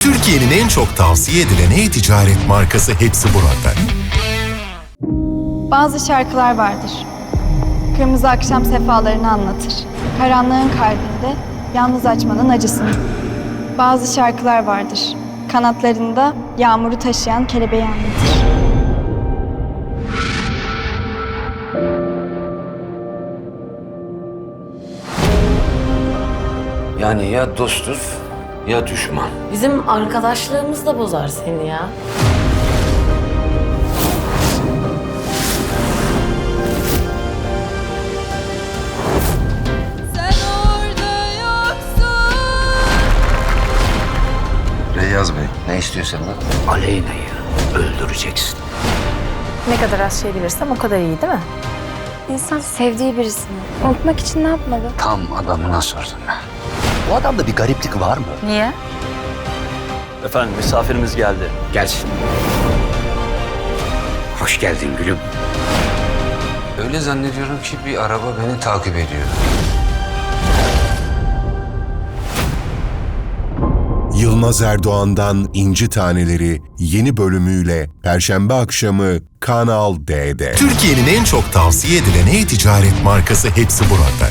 Türkiye'nin en çok tavsiye edilen e-ticaret markası hepsi burada. Bazı şarkılar vardır. Kırmızı akşam sefalarını anlatır. Karanlığın kalbinde yalnız açmanın acısını. Bazı şarkılar vardır. Kanatlarında yağmuru taşıyan kelebeği anlatır. Yani ya dostuz ya düşman. Bizim arkadaşlığımız da bozar seni ya. Sen orada yoksun. Reyyaz Bey. Ne istiyorsan da Aleyna'yı öldüreceksin. Ne kadar az şey bilirsem o kadar iyi değil mi? İnsan sevdiği birisini unutmak için ne yapmalı? Tam adamına sordun be. Bu adamda bir gariplik var mı? Niye? Efendim misafirimiz geldi. Gelsin. Hoş geldin gülüm. Öyle zannediyorum ki bir araba beni takip ediyor. Yılmaz Erdoğan'dan İnci Taneleri yeni bölümüyle Perşembe akşamı Kanal D'de. Türkiye'nin en çok tavsiye edilen e-ticaret markası hepsi burada.